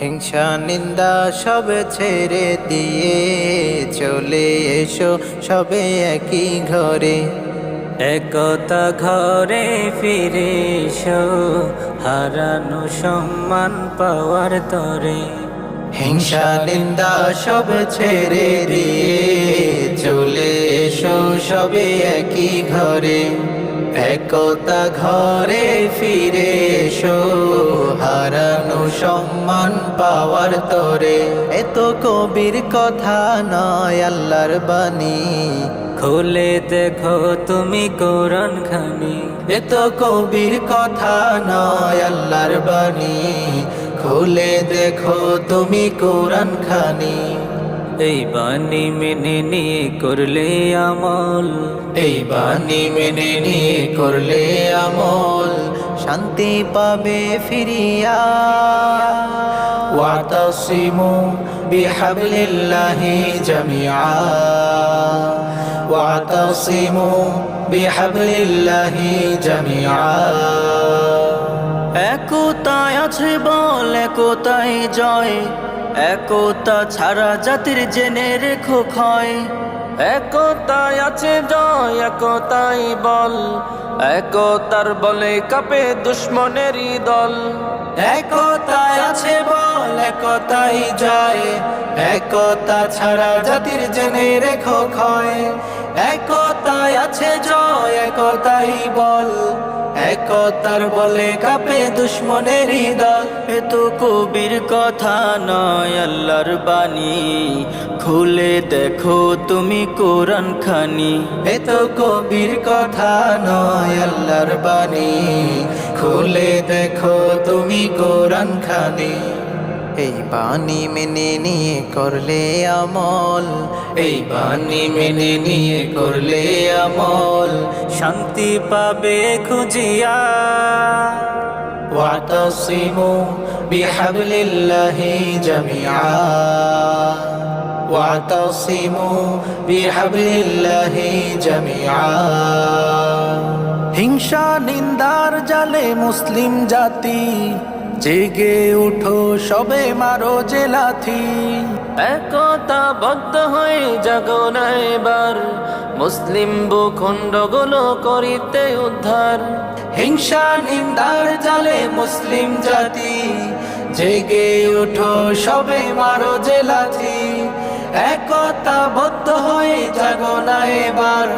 হিংসা নিন্দা সব ছেড়ে দিয়ে চলে এসো সবে একই ঘরে। একতা ঘরে ফিরে এসো হারানো সম্মান পাওয়ার তরে। হিংসা নিন্দা সব ছেড়ে দিয়ে চলে এসো সবে একই ঘরে। একতা ঘরে ফিরে এসো হারানো সম্মান পাওয়ার তরে। এত কবির কথা নয় আল্লাহর বাণী। খুলে দেখো তুমি কোরআন খানি। এত কবির কথা নয় আল্লাহর বাণী। খুলে দেখো তুমি কোরআন খানি। এই বাণী মেনে নিয়ে করলে আমল এই বাণী মেনে নিয়ে করলে আমল শান্তি পাবে ফিরিয়া واعتصموا بحبل الله جميعا واعتصموا بحبل الله جميعا একতায় আছে বল একতাই জয় একতা ছাড়া জাতির জেনে রেখো ক্ষয়। একতায় আছে জয় একতাই বল। একতার বলে কাপে দুশ্মনেরই দল। একতায় আছে বল, একতাই জয়। একতা ছাড়া জাতির জেনে রেখো ক্ষয়। একতায় আছে জয়, একতাই বল। একতার বলে কাপে দুশ্মনের দল। এ তো কবির কথা নয় আল্লাহর বাণী। খুলে দেখো তুমি কোরআন খানি এ তো কবির কথা নয় আল্লাহর বাণী খুলে দেখো তুমি কোরআন খানি এই বাণী মেনে নিয়ে করলে আমল এই বাণী মেনে নিয়ে করলে আমল শান্তি পাবে খুঁজিয়া واعتصموا بحبل الله جميعا واعتصموا بحبل الله جميعا হিংসা নিন্দার জালে মুসলিম জাতি জেগে উঠো সবে মারো যে লাথি একতা বদ্ধ হয়ে জাগো না এবার মুসলিম ভূখণ্ডগুলো করিতে উদ্ধার হিংসা নিন্দার জালে মুসলিম জাতি জেগে উঠো সবে মারো যে লাথি একতা বদ্ধ হয়ে জাগো না এবার।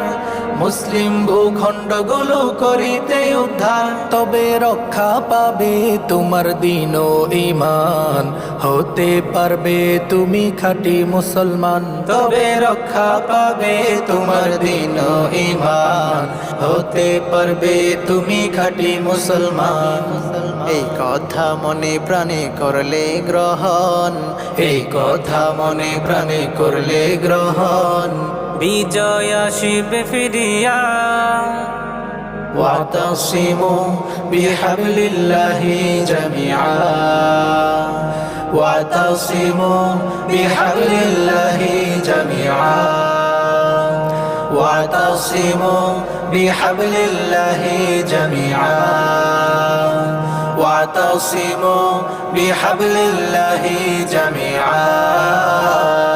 মুসলিম ভূখণ্ডগুলো করিতে উদ্ধার। তবে রক্ষা পাবে তোমার দিন ও ইমান হতে পারবে তুমি খাঁটি মুসলমান। তবে রক্ষা পাবে তোমার দিন ও ইমান হতে পারবে তুমি খাঁটি মুসলমান এই কথা মনে প্রাণে করলে গ্রহণ এই কথা মনে প্রাণে করলে গ্রহণ বিজয় আসিবে ফিরিয়া واعتصموا بحبل الله جميعا واعتصموا بحبل الله جميعا واعتصموا بحبل الله جميعا. واعتصموا بحبل الله جميعا.